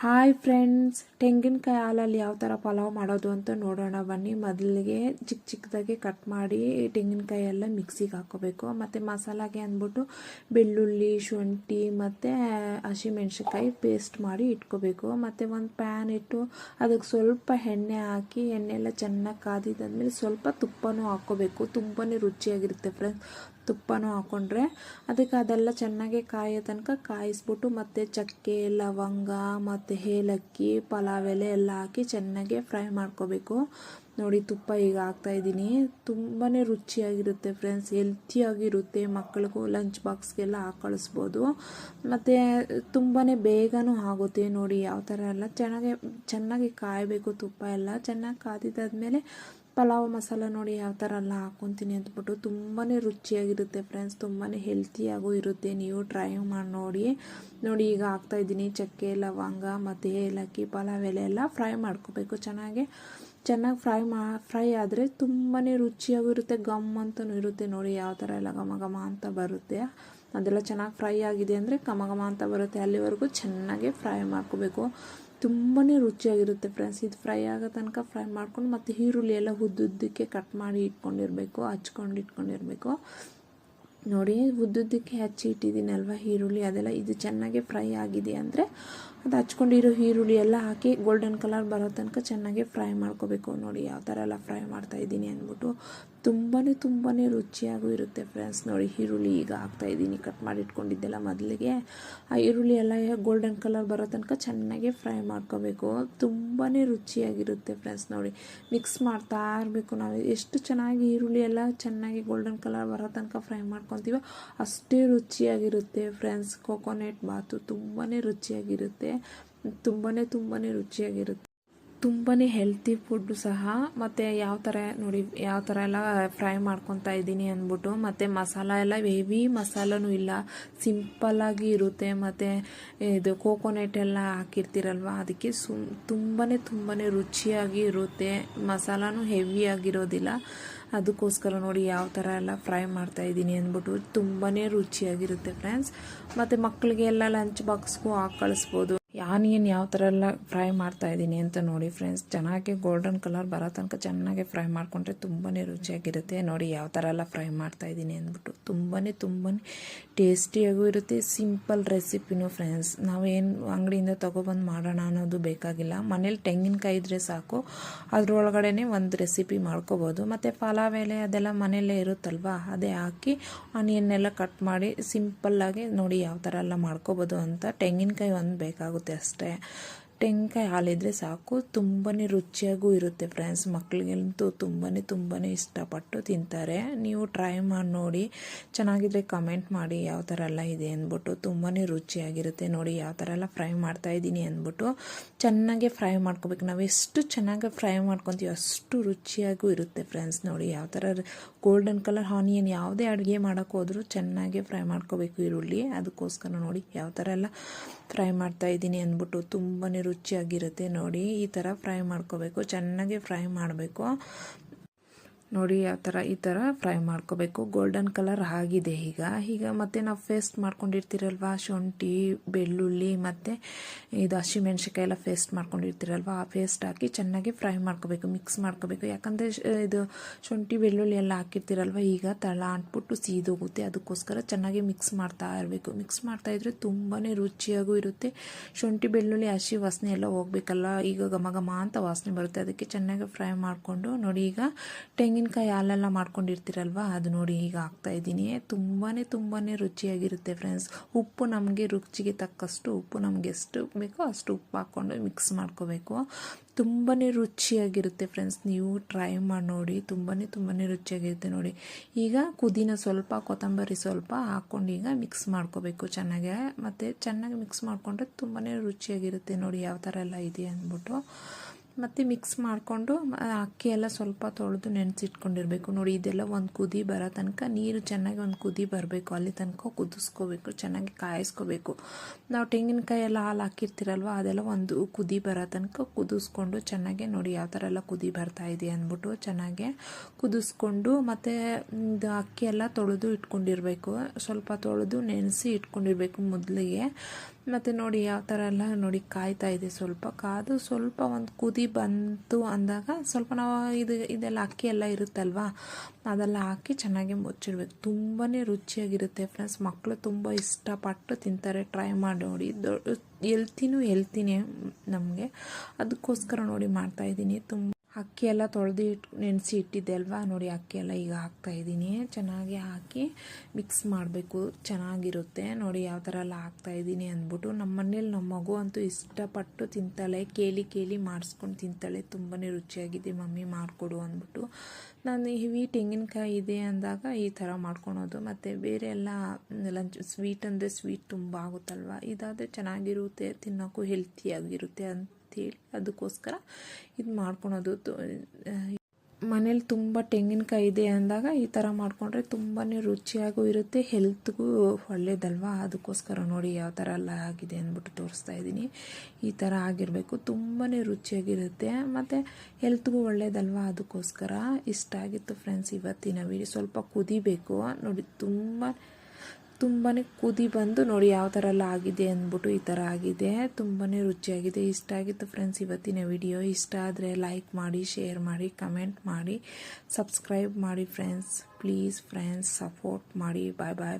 Hi friends, ತೆಂಗಿನಕಾಯಿ ಹಾಲಲ್ಲಿ ಯಾವ ಥರ ಪಲಾವ್ ಮಾಡೋದು ಅಂತ ನೋಡೋಣ ಬನ್ನಿ. ಮೊದಲಿಗೆ ಚಿಕ್ಕ ಚಿಕ್ಕದಾಗಿ ಕಟ್ ಮಾಡಿ ತೆಂಗಿನಕಾಯಿ ಎಲ್ಲ ಮಿಕ್ಸಿಗೆ ಹಾಕೋಬೇಕು. ಮತ್ತು ಮಸಾಲಾಗೆ ಅಂದ್ಬಿಟ್ಟು ಬೆಳ್ಳುಳ್ಳಿ, ಶುಂಠಿ, ಮತ್ತು ಹಸಿಮೆಣ್ಸಿನ್ಕಾಯಿ ಪೇಸ್ಟ್ ಮಾಡಿ ಇಟ್ಕೋಬೇಕು. ಮತ್ತು ಒಂದು ಪ್ಯಾನ್ ಇಟ್ಟು ಅದಕ್ಕೆ ಸ್ವಲ್ಪ ಎಣ್ಣೆ ಹಾಕಿ ಎಣ್ಣೆ ಎಲ್ಲ ಚೆನ್ನಾಗಿ ಕಾದಿದ್ದಾದ್ಮೇಲೆ ಸ್ವಲ್ಪ ತುಪ್ಪನೂ ಹಾಕ್ಕೋಬೇಕು ತುಂಬಾ ರುಚಿಯಾಗಿರುತ್ತೆ ಫ್ರೆಂಡ್ಸ್, ತುಪ್ಪನೂ ಹಾಕ್ಕೊಂಡ್ರೆ ಅದಕ್ಕೆ ಅದೆಲ್ಲ ಚೆನ್ನಾಗಿ ಕಾಯೋ ತನಕ ಕಾಯಿಸ್ಬಿಟ್ಟು ಮತ್ತು ಚಕ್ಕೆ, ಲವಂಗ, ಮತ್ತು ಏಲಕ್ಕಿ ಪಲಾವ್ ಎಲೆ ಎಲ್ಲ ಹಾಕಿ ಚೆನ್ನಾಗಿ ಫ್ರೈ ಮಾಡ್ಕೋಬೇಕು. ನೋಡಿ, ತುಪ್ಪ ಈಗ ಹಾಕ್ತಾಯಿದ್ದೀನಿ ತುಂಬಾ ರುಚಿಯಾಗಿರುತ್ತೆ ಫ್ರೆಂಡ್ಸ್ ಹೆಲ್ತಿಯಾಗಿರುತ್ತೆ ಮಕ್ಕಳಿಗೂ ಲಂಚ್ ಬಾಕ್ಸ್ಗೆಲ್ಲ ಹಾಕಳಿಸ್ಬೋದು ಕಳಿಸ್ಬೋದು. ಮತ್ತು ತುಂಬಾ ಬೇಗನೂ ಆಗುತ್ತೆ. ನೋಡಿ ಯಾವ ಥರ ಎಲ್ಲ ಚೆನ್ನಾಗಿ ಚೆನ್ನಾಗಿ ಕಾಯಬೇಕು ತುಪ್ಪ ಎಲ್ಲ. ಚೆನ್ನಾಗಿ ಕಾದಿದ್ದಾದ್ಮೇಲೆ ಪಲಾವ್ ಮಸಾಲ ನೋಡಿ ಯಾವ ಥರ ಎಲ್ಲ ಹಾಕ್ಕೊತೀನಿ ಅಂದ್ಬಿಟ್ಟು ತುಂಬಾ ರುಚಿಯಾಗಿರುತ್ತೆ ಫ್ರೆಂಡ್ಸ್ ತುಂಬಾ ಹೆಲ್ತಿಯಾಗೂ ಇರುತ್ತೆ. ನೀವು ಟ್ರೈ ಮಾಡಿ ನೋಡಿ. ನೋಡಿ, ಈಗ ಹಾಕ್ತಾಯಿದ್ದೀನಿ ಚಕ್ಕೆ, ಲವಂಗ, ಮತ್ತು ಏಲಕ್ಕಿ, ಪಲಾವ್ ಎಲೆ ಎಲ್ಲ ಫ್ರೈ ಮಾಡ್ಕೋಬೇಕು ಚೆನ್ನಾಗಿ. ಚೆನ್ನಾಗಿ ಫ್ರೈ ಮಾ ಫ್ರೈ ಆದರೆ ತುಂಬಾ ರುಚಿಯಾಗೂ ಇರುತ್ತೆ ಗಮ್ ಅಂತಲೂ ಇರುತ್ತೆ. ನೋಡಿ ಯಾವ ಥರ ಎಲ್ಲ ಘಮ ಘಮ ಅಂತ ಬರುತ್ತೆ. ಅದೆಲ್ಲ ಚೆನ್ನಾಗಿ ಫ್ರೈ ಆಗಿದೆ ಅಂದರೆ ಘಮ ಘಮ ಅಂತ ಬರುತ್ತೆ. ಅಲ್ಲಿವರೆಗೂ ಚೆನ್ನಾಗಿ ಫ್ರೈ ಮಾಡ್ಕೋಬೇಕು. ತುಂಬಾ ರುಚಿಯಾಗಿರುತ್ತೆ ಫ್ರೆಂಡ್ಸ್ ಇದು ಫ್ರೈ ಆಗೋ ತನಕ ಫ್ರೈ ಮಾಡ್ಕೊಂಡು ಮತ್ತು ಈರುಳ್ಳಿ ಎಲ್ಲ ಉದ್ದುದ್ದಕ್ಕೆ ಕಟ್ ಮಾಡಿ ಇಟ್ಕೊಂಡಿರಬೇಕು, ಹಚ್ಕೊಂಡು ಇಟ್ಕೊಂಡಿರಬೇಕು. ನೋಡಿ, ಉದ್ದುದ್ದಕ್ಕೆ ಹಚ್ಚಿ ಇಟ್ಟಿದ್ದೀನಲ್ವ ಈರುಳ್ಳಿ ಅದೆಲ್ಲ? ಇದು ಚೆನ್ನಾಗಿ ಫ್ರೈ ಆಗಿದೆ ಅಂದರೆ ಅದು ಹಚ್ಕೊಂಡಿರೋ ಈರುಳ್ಳಿ ಎಲ್ಲ ಹಾಕಿ ಗೋಲ್ಡನ್ ಕಲರ್ ಬರೋ ತನಕ ಚೆನ್ನಾಗಿ ಫ್ರೈ ಮಾಡ್ಕೋಬೇಕು. ನೋಡಿ ಯಾವ ಥರ ಎಲ್ಲ ಫ್ರೈ ಮಾಡ್ತಾಯಿದ್ದೀನಿ ಅಂದ್ಬಿಟ್ಟು ತುಂಬಾ ತುಂಬಾ ರುಚಿಯಾಗೂ ಇರುತ್ತೆ ಫ್ರೆಂಡ್ಸ್ ನೋಡಿ ಈರುಳ್ಳಿ ಈಗ ಹಾಕ್ತಾಯಿದ್ದೀನಿ ಕಟ್ ಮಾಡಿ ಇಟ್ಕೊಂಡಿದ್ದೆಲ್ಲ ಮೊದಲಿಗೆ. ಆ ಈರುಳ್ಳಿ ಎಲ್ಲ ಗೋಲ್ಡನ್ ಕಲರ್ ಬರೋ ತನಕ ಚೆನ್ನಾಗಿ ಫ್ರೈ ಮಾಡ್ಕೋಬೇಕು. ತುಂಬಾ ರುಚಿಯಾಗಿರುತ್ತೆ ಫ್ರೆಂಡ್ಸ್ ನೋಡಿ ಮಿಕ್ಸ್ ಮಾಡ್ತಾ ಇರಬೇಕು ನಾವು. ಎಷ್ಟು ಚೆನ್ನಾಗಿ ಈರುಳ್ಳಿ ಎಲ್ಲ ಚೆನ್ನಾಗಿ ಗೋಲ್ಡನ್ ಕಲರ್ ಬರೋ ತನಕ ಫ್ರೈ ಮಾಡ್ಕೊತೀವೋ ಅಷ್ಟೇ ರುಚಿಯಾಗಿರುತ್ತೆ ಫ್ರೆಂಡ್ಸ್ ಕೊಕೊನೆಟ್ ಬಾತು ತುಂಬಾ ರುಚಿಯಾಗಿರುತ್ತೆ. ತುಂಬಾ ತುಂಬಾ ರುಚಿಯಾಗಿರುತ್ತೆ. ತುಂಬಾ ಹೆಲ್ತಿ ಫುಡ್ಡು ಸಹ. ಮತ್ತು ಯಾವ ಥರ ನೋಡಿ, ಯಾವ ಥರ ಎಲ್ಲ ಫ್ರೈ ಮಾಡ್ಕೊತಾ ಇದ್ದೀನಿ ಅಂದ್ಬಿಟ್ಟು, ಮತ್ತು ಮಸಾಲ ಎಲ್ಲ ಹೆವಿ ಮಸಾಲನೂ ಇಲ್ಲ. ಸಿಂಪಲ್ಲಾಗಿ ಇರುತ್ತೆ. ಮತ್ತು ಇದು ಕೋಕೋನೆಟ್ ಎಲ್ಲ ಹಾಕಿರ್ತೀರಲ್ವ, ಅದಕ್ಕೆ ಸುಮ್ ತುಂಬಾ ತುಂಬಾ ರುಚಿಯಾಗಿ ಇರುತ್ತೆ. ಮಸಾಲನೂ ಹೆವಿ ಆಗಿರೋದಿಲ್ಲ. ಅದಕ್ಕೋಸ್ಕರ ನೋಡಿ ಯಾವ ಥರ ಎಲ್ಲ ಫ್ರೈ ಮಾಡ್ತಾ ಇದ್ದೀನಿ ಅಂದ್ಬಿಟ್ಟು ತುಂಬಾ ರುಚಿಯಾಗಿರುತ್ತೆ ಫ್ರೆಂಡ್ಸ್ ಮತ್ತು ಮಕ್ಕಳಿಗೆ ಎಲ್ಲ ಲಂಚ್ ಬಾಕ್ಸ್ಗೂ ಹಾಕಿ ಕಳಿಸ್ಬೋದು. ಆನಿಯನ್ ಯಾವ ಥರ ಎಲ್ಲ ಫ್ರೈ ಮಾಡ್ತಾ ಇದ್ದೀನಿ ಅಂತ ನೋಡಿ ಫ್ರೆಂಡ್ಸ್ ಚೆನ್ನಾಗಿ ಗೋಲ್ಡನ್ ಕಲರ್ ಬರೋ ತನಕ ಚೆನ್ನಾಗಿ ಫ್ರೈ ಮಾಡಿಕೊಂಡ್ರೆ ತುಂಬಾ ರುಚಿಯಾಗಿರುತ್ತೆ. ನೋಡಿ ಯಾವ ಥರ ಎಲ್ಲ ಫ್ರೈ ಮಾಡ್ತಾ ಇದ್ದೀನಿ ಅಂದ್ಬಿಟ್ಟು ತುಂಬಾ ತುಂಬಾ ಟೇಸ್ಟಿಯಾಗೂ ಇರುತ್ತೆ. ಸಿಂಪಲ್ ರೆಸಿಪಿನೂ ಫ್ರೆಂಡ್ಸ್ ನಾವೇನು ಅಂಗಡಿಯಿಂದ ತೊಗೊಬಂದು ಮಾಡೋಣ ಅನ್ನೋದು ಬೇಕಾಗಿಲ್ಲ. ಮನೇಲಿ ತೆಂಗಿನಕಾಯಿ ಇದ್ದರೆ ಸಾಕು. ಅದರೊಳಗಡೆ ಒಂದು ರೆಸಿಪಿ ಮಾಡ್ಕೋಬೋದು. ಮತ್ತು ಪಲಾವ್ ಎಲೆ ಅದೆಲ್ಲ ಮನೆಯಲ್ಲೇ ಇರುತ್ತಲ್ವ? ಅದೇ ಹಾಕಿ ಆನಿಯನ್ನೆಲ್ಲ ಕಟ್ ಮಾಡಿ ಸಿಂಪಲ್ಲಾಗಿ ನೋಡಿ ಯಾವ ಥರ ಎಲ್ಲ ಮಾಡ್ಕೋಬೋದು ಅಂತ ತೆಂಗಿನಕಾಯಿ ಒಂದು ಬೇಕಾಗುತ್ತೆ. ಅಷ್ಟೇ ತೆಂಗಿನಕಾಯಿ ಹಾಲಿದ್ರೆ ಸಾಕು. ತುಂಬಾ ರುಚಿಯಾಗೂ ಇರುತ್ತೆ ಫ್ರೆಂಡ್ಸ್ ಮಕ್ಕಳಿಗಂತೂ ತುಂಬಾ ತುಂಬಾ ಇಷ್ಟಪಟ್ಟು ತಿಂತಾರೆ. ನೀವು ಟ್ರೈ ಮಾಡಿ ನೋಡಿ. ಚೆನ್ನಾಗಿದ್ರೆ ಕಮೆಂಟ್ ಮಾಡಿ ಯಾವ ಥರ ಎಲ್ಲ ಇದೆ ಅಂದ್ಬಿಟ್ಟು. ತುಂಬಾ ರುಚಿಯಾಗಿರುತ್ತೆ ನೋಡಿ ಯಾವ ಥರ ಎಲ್ಲ ಫ್ರೈ ಮಾಡ್ತಾ ಇದ್ದೀನಿ ಅಂದ್ಬಿಟ್ಟು. ಚೆನ್ನಾಗೆ ಫ್ರೈ ಮಾಡ್ಕೋಬೇಕು. ನಾವು ಎಷ್ಟು ಚೆನ್ನಾಗಿ ಫ್ರೈ ಮಾಡ್ಕೊತೀವಿ ಅಷ್ಟು ರುಚಿಯಾಗೂ ಇರುತ್ತೆ ಫ್ರೆಂಡ್ಸ್ ನೋಡಿ ಯಾವ ಥರ ಗೋಲ್ಡನ್ ಕಲರ್ ಆನಿಯನ್ ಯಾವುದೇ ಅಡುಗೆ ಮಾಡೋಕ್ಕೋದ್ರೂ ಚೆನ್ನಾಗೆ ಫ್ರೈ ಮಾಡ್ಕೋಬೇಕು ಈರುಳ್ಳಿ. ಅದಕ್ಕೋಸ್ಕರ ನೋಡಿ ಯಾವ ಥರ ಎಲ್ಲ ಫ್ರೈ ಮಾಡ್ತಾ ಇದ್ದೀನಿ ಅಂದ್ಬಿಟ್ಟು. ತುಂಬಾ ರುಚಿಯಾಗಿರುತ್ತೆ ನೋಡಿ ಈ ಥರ ಫ್ರೈ ಮಾಡ್ಕೋಬೇಕು. ಚೆನ್ನಾಗಿ ಫ್ರೈ ಮಾಡಬೇಕು. ನೋಡಿ, ಆ ಥರ ಈ ಥರ ಫ್ರೈ ಮಾಡ್ಕೋಬೇಕು. ಗೋಲ್ಡನ್ ಕಲರ್ ಆಗಿದೆ ಈಗ. ಈಗ ಮತ್ತೆ ನಾವು ಫೇಸ್ಟ್ ಮಾಡ್ಕೊಂಡಿರ್ತೀರಲ್ವ? ಶುಂಠಿ, ಬೆಳ್ಳುಳ್ಳಿ, ಮತ್ತು ಇದು ಹಸಿಮೆಣ್ಸಿಕಾಯಿ ಎಲ್ಲ ಫೇಸ್ಟ್ ಮಾಡ್ಕೊಂಡಿರ್ತೀರಲ್ವ? ಆ ಫೇಸ್ಟ್ ಹಾಕಿ ಚೆನ್ನಾಗಿ ಫ್ರೈ ಮಾಡ್ಕೋಬೇಕು ಮಿಕ್ಸ್ ಮಾಡ್ಕೋಬೇಕು. ಯಾಕಂದರೆ ಇದು ಶುಂಠಿ, ಬೆಳ್ಳುಳ್ಳಿ ಎಲ್ಲ ಹಾಕಿರ್ತೀರಲ್ವ? ಈಗ ತಳ ಅಂಟ್ಬಿಟ್ಟು ಸೀದೋಗುತ್ತೆ. ಅದಕ್ಕೋಸ್ಕರ ಚೆನ್ನಾಗಿ ಮಿಕ್ಸ್ ಮಾಡ್ತಾ ಇರಬೇಕು. ಮಿಕ್ಸ್ ಮಾಡ್ತಾ ಇದ್ರೆ ತುಂಬಾ ರುಚಿಯಾಗೂ ಇರುತ್ತೆ. ಶುಂಠಿ, ಬೆಳ್ಳುಳ್ಳಿ, ಹಸಿ ವಾಸನೆ ಎಲ್ಲ ಹೋಗ್ಬೇಕಲ್ಲ? ಈಗ ಘಮ ಘಮ ಅಂತ ವಾಸನೆ ಬರುತ್ತೆ. ಅದಕ್ಕೆ ಚೆನ್ನಾಗಿ ಫ್ರೈ ಮಾಡಿಕೊಂಡು ನೋಡಿ, ಈಗ ತೆಂಗಿನ ತೆಂಗಿನಕಾಯಿ ಹಾಲೆಲ್ಲ ಮಾಡ್ಕೊಂಡಿರ್ತೀರಲ್ವ? ಅದು ನೋಡಿ ಈಗ ಹಾಕ್ತಾ ಇದ್ದೀನಿ. ತುಂಬಾ ತುಂಬಾ ರುಚಿಯಾಗಿರುತ್ತೆ ಫ್ರೆಂಡ್ಸ್ ಉಪ್ಪು ನಮಗೆ ರುಚಿಗೆ ತಕ್ಕಷ್ಟು ಉಪ್ಪು ನಮಗೆ ಎಷ್ಟು ಬೇಕೋ ಅಷ್ಟು ಉಪ್ಪು ಹಾಕ್ಕೊಂಡು ಮಿಕ್ಸ್ ಮಾಡ್ಕೋಬೇಕು. ತುಂಬಾ ರುಚಿಯಾಗಿರುತ್ತೆ ಫ್ರೆಂಡ್ಸ್ ನೀವು ಟ್ರೈ ಮಾಡಿ ನೋಡಿ. ತುಂಬಾ ತುಂಬಾ ರುಚಿಯಾಗಿರುತ್ತೆ ನೋಡಿ. ಈಗ ಕುದಿನ ಸ್ವಲ್ಪ, ಕೊತ್ತಂಬರಿ ಸ್ವಲ್ಪ ಹಾಕ್ಕೊಂಡು ಈಗ ಮಿಕ್ಸ್ ಮಾಡ್ಕೋಬೇಕು ಚೆನ್ನಾಗೆ. ಮತ್ತು ಚೆನ್ನಾಗಿ ಮಿಕ್ಸ್ ಮಾಡಿಕೊಂಡ್ರೆ ತುಂಬಾ ರುಚಿಯಾಗಿರುತ್ತೆ ನೋಡಿ. ಯಾವ ಥರ ಎಲ್ಲ ಇದೆ ಅಂದ್ಬಿಟ್ಟು. ಮತ್ತು ಮಿಕ್ಸ್ ಮಾಡಿಕೊಂಡು ಅಕ್ಕಿ ಎಲ್ಲ ಸ್ವಲ್ಪ ತೊಳೆದು ನೆನೆಸಿಟ್ಕೊಂಡಿರಬೇಕು. ನೋಡಿ, ಇದೆಲ್ಲ ಒಂದು ಕುದಿ ಬರೋ ತನಕ ನೀರು ಚೆನ್ನಾಗಿ ಒಂದು ಕುದಿ ಬರಬೇಕು. ಅಲ್ಲಿ ತನಕ ಕುದಿಸ್ಕೋಬೇಕು, ಚೆನ್ನಾಗಿ ಕಾಯಿಸ್ಕೋಬೇಕು. ನಾವು ತೆಂಗಿನಕಾಯಿ ಎಲ್ಲ ಹಾಲು ಹಾಕಿರ್ತೀರಲ್ವ, ಅದೆಲ್ಲ ಒಂದು ಕುದಿ ಬರೋ ತನಕ ಕುದಿಸ್ಕೊಂಡು ಚೆನ್ನಾಗಿ ನೋಡಿ ಯಾವ ಥರ ಎಲ್ಲ ಕುದಿ ಬರ್ತಾ ಇದೆ ಅಂದ್ಬಿಟ್ಟು ಚೆನ್ನಾಗಿ ಕುದಿಸ್ಕೊಂಡು, ಮತ್ತು ಅಕ್ಕಿ ಎಲ್ಲ ತೊಳೆದು ಇಟ್ಕೊಂಡಿರಬೇಕು. ಸ್ವಲ್ಪ ತೊಳೆದು ನೆನೆಸಿ ಇಟ್ಕೊಂಡಿರಬೇಕು ಮೊದಲಿಗೆ. ಮತ್ತು ನೋಡಿ ಯಾವ ಥರ ಎಲ್ಲ ನೋಡಿ ಕಾಯ್ತಾ ಇದೆ ಸ್ವಲ್ಪ. ಕಾದು ಸ್ವಲ್ಪ ಒಂದು ಕುದಿ ಬಂತು ಅಂದಾಗ ಸ್ವಲ್ಪ ನಾವು ಇದು, ಇದೆಲ್ಲ ಅಕ್ಕಿ ಎಲ್ಲ ಇರುತ್ತಲ್ವಾ, ಅದೆಲ್ಲ ಹಾಕಿ ಚೆನ್ನಾಗಿ ಮುಚ್ಚಿಡ್ಬೇಕು. ತುಂಬಾ ರುಚಿಯಾಗಿರುತ್ತೆ ಫ್ರೆಂಡ್ಸ್. ಮಕ್ಕಳು ತುಂಬ ಇಷ್ಟಪಟ್ಟು ತಿಂತಾರೆ. ಟ್ರೈ ಮಾಡಿ ನೋಡಿ. ದೊ, ಎಲ್ತಿನೂ ಎಲ್ತಿನೇ ನಮಗೆ. ಅದಕ್ಕೋಸ್ಕರ ನೋಡಿ ಮಾಡ್ತಾಯಿದ್ದೀನಿ ತುಂಬ ಅಕ್ಕಿ ಎಲ್ಲ ತೊಳೆದು ಇಟ್ ನೆನೆಸಿ ಇಟ್ಟಿದ್ದೆ ಅಲ್ವಾ? ನೋಡಿ ಅಕ್ಕಿ ಎಲ್ಲ ಈಗ ಹಾಕ್ತಾ ಇದ್ದೀನಿ. ಚೆನ್ನಾಗಿ ಹಾಕಿ ಮಿಕ್ಸ್ ಮಾಡಬೇಕು. ಚೆನ್ನಾಗಿರುತ್ತೆ. ನೋಡಿ ಯಾವ ಥರ ಎಲ್ಲ ಹಾಕ್ತಾ ಇದ್ದೀನಿ ಅಂದ್ಬಿಟ್ಟು ನಮ್ಮ ಮನೇಲಿ ನಮ್ಮ ಮಗು ಅಂತೂ ಇಷ್ಟಪಟ್ಟು ತಿಂತಾಳೆ. ಕೇಳಿ ಕೇಳಿ ಮಾಡಿಸ್ಕೊಂಡು ತಿಂತಾಳೆ. ತುಂಬಾ ರುಚಿಯಾಗಿದೆ. ಮಮ್ಮಿ ಮಾಡಿಕೊಡು ಅಂದ್ಬಿಟ್ಟು. ನಾನು ಹಿವಿ ತೆಂಗಿನಕಾಯಿ ಇದೆ ಅಂದಾಗ ಈ ಥರ ಮಾಡ್ಕೊಳೋದು. ಮತ್ತು ಬೇರೆ ಎಲ್ಲ ಲಂಚ್ ಸ್ವೀಟ್ ಅಂದರೆ ಸ್ವೀಟ್ ತುಂಬ ಆಗುತ್ತಲ್ವ? ಇದಾದರೆ ಚೆನ್ನಾಗಿರುತ್ತೆ. ತಿನ್ನೋಕ್ಕೂ ಹೆಲ್ತಿಯಾಗಿರುತ್ತೆ ಅಂತೇಳಿ ಅದಕ್ಕೋಸ್ಕರ ಇದು ಮಾಡ್ಕೊಳೋದು ಮನೇಲಿ ತುಂಬ ತೆಂಗಿನಕಾಯಿ ಇದೆ ಅಂದಾಗ ಈ ಥರ ಮಾಡಿಕೊಂಡ್ರೆ ತುಂಬಾ ರುಚಿಯಾಗೂ ಇರುತ್ತೆ ಹೆಲ್ತ್ಗೂ ಒಳ್ಳೇದಲ್ವಾ? ಅದಕ್ಕೋಸ್ಕರ ನೋಡಿ ಯಾವ ಥರ ಎಲ್ಲ ಆಗಿದೆ ಅಂದ್ಬಿಟ್ಟು ತೋರಿಸ್ತಾ ಇದ್ದೀನಿ. ಈ ಥರ ಆಗಿರಬೇಕು ತುಂಬಾ ರುಚಿಯಾಗಿರುತ್ತೆ. ಮತ್ತು ಹೆಲ್ತ್ಗೂ ಒಳ್ಳೇದಲ್ವಾ? ಅದಕ್ಕೋಸ್ಕರ ಇಷ್ಟ ಆಗಿತ್ತು ಫ್ರೆಂಡ್ಸ್ ಇವತ್ತಿನ ವೀಡಿಯೋ ಸ್ವಲ್ಪ ಕುದಿಬೇಕು. ನೋಡಿ, ತುಂಬ ತುಂಬಾ ಕುದಿ ಬಂದು ನೋಡಿ ಯಾವ ಥರ ಎಲ್ಲ ಆಗಿದೆ ಅಂದ್ಬಿಟ್ಟು ಈ ಥರ ಆಗಿದೆ. ತುಂಬಾ ರುಚಿಯಾಗಿದೆ, ಇಷ್ಟ ಆಗಿತ್ತು ಫ್ರೆಂಡ್ಸ್ ಇವತ್ತಿನ ವಿಡಿಯೋ ಇಷ್ಟ ಆದರೆ ಲೈಕ್ ಮಾಡಿ ಶೇರ್ ಮಾಡಿ ಕಮೆಂಟ್ ಮಾಡಿ ಸಬ್ಸ್ಕ್ರೈಬ್ ಮಾಡಿ ಫ್ರೆಂಡ್ಸ್ ಪ್ಲೀಸ್ ಫ್ರೆಂಡ್ಸ್ ಸಪೋರ್ಟ್ ಮಾಡಿ. ಬಾಯ್ ಬಾಯ್